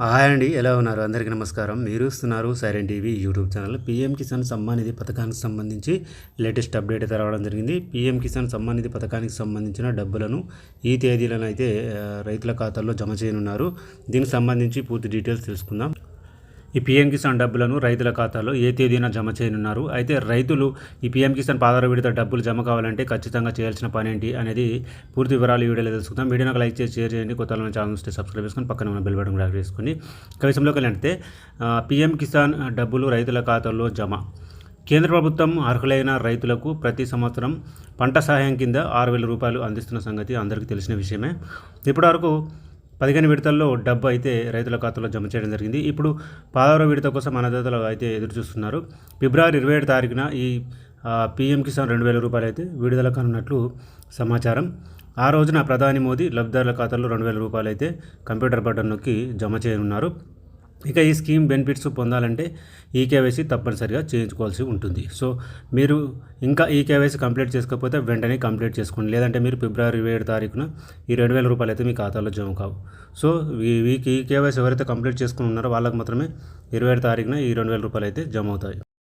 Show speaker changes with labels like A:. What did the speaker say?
A: Hi అండి ఎలా ఉన్నారు? అందరికీ నమస్కారం. మీరు ఇస్తున్నారు siren TV YouTube channel. PM Kisan Samman Nidhi పథకానికి సంబంధించి లేటెస్ట్ అప్డేట్ అయితే రావడం జరిగింది. పీఎం కిసాన్ సమ్మాన్ నిధి పథకానికి సంబంధించిన డబ్బులను ఈ తేదీలను అయితే రైతుల ఖాతాల్లో జమ చేయనున్నారు. దీనికి సంబంధించి పూర్తి డీటెయిల్స్ తెలుసుకుందాం. ఈ పీఎం కిసాన్ డబ్బులను రైతుల ఖాతాలో ఏ తేదీన జమ చేయనున్నారు? అయితే రైతులు ఈ పీఎం కిసాన్ పాదార విడత డబ్బులు జమ కావాలంటే ఖచ్చితంగా చేయాల్సిన పని ఏంటి అనేది పూర్తి వివరాలు ఈ వీడియోలో తెలుసుకుందాం. వీడియోకి లైక్ చేసి షేర్ చేయండి. కొత్త ఛానల్ వస్తే సబ్స్క్రైబ్ చేసుకొని పక్కన ఉన్న బెల్ బటన్ కూడా చేసుకుని ఇక విషయంలోకి పీఎం కిసాన్ డబ్బులు రైతుల ఖాతాల్లో జమ. కేంద్ర ప్రభుత్వం అర్హులైన రైతులకు ప్రతి సంవత్సరం పంట సహాయం కింద ఆరు వేల రూపాయలు అందిస్తున్న సంగతి అందరికీ తెలిసిన విషయమే. ఇప్పటివరకు పదిహేను విడతల్లో డబ్బు అయితే రైతుల ఖాతాలో జమ చేయడం జరిగింది. ఇప్పుడు పదహారో విడత కోసం అన్నదాతలు అయితే ఎదురుచూస్తున్నారు. ఫిబ్రవరి ఇరవై ఏడు తారీఖున ఈ పిఎం కిసాన్ రెండు వేల రూపాయలు అయితే విడుదల కానున్నట్లు సమాచారం. ఆ రోజున ప్రధాని మోదీ లబ్ధిదారుల ఖాతాలో రెండు వేల రూపాయలు అయితే కంప్యూటర్ బటన్ నొక్కి జమ చేయనున్నారు. ఇక ఈ స్కీమ్ బెనిఫిట్స్ పొందాలంటే ఈ కేవైసీ తప్పనిసరిగా చేయించుకోవాల్సి ఉంటుంది. సో మీరు ఇంకా ఈ కేవైసీ కంప్లీట్ చేసుకోకపోతే వెంటనే కంప్లీట్ చేసుకోండి. లేదంటే మీరు ఫిబ్రవరి ఇరవై ఏడు తారీఖున ఈ రెండు వేల రూపాయలు అయితే మీ ఖాతాలో జమ కావు. సో ఈ వీక్ ఈ కేవైసీ ఎవరైతే కంప్లీట్ చేసుకుని ఉన్నారో వాళ్ళకి మాత్రమే ఇరవై ఏడు తారీఖున ఈ రెండు వేల రూపాయలు అయితే జమ అవుతాయి.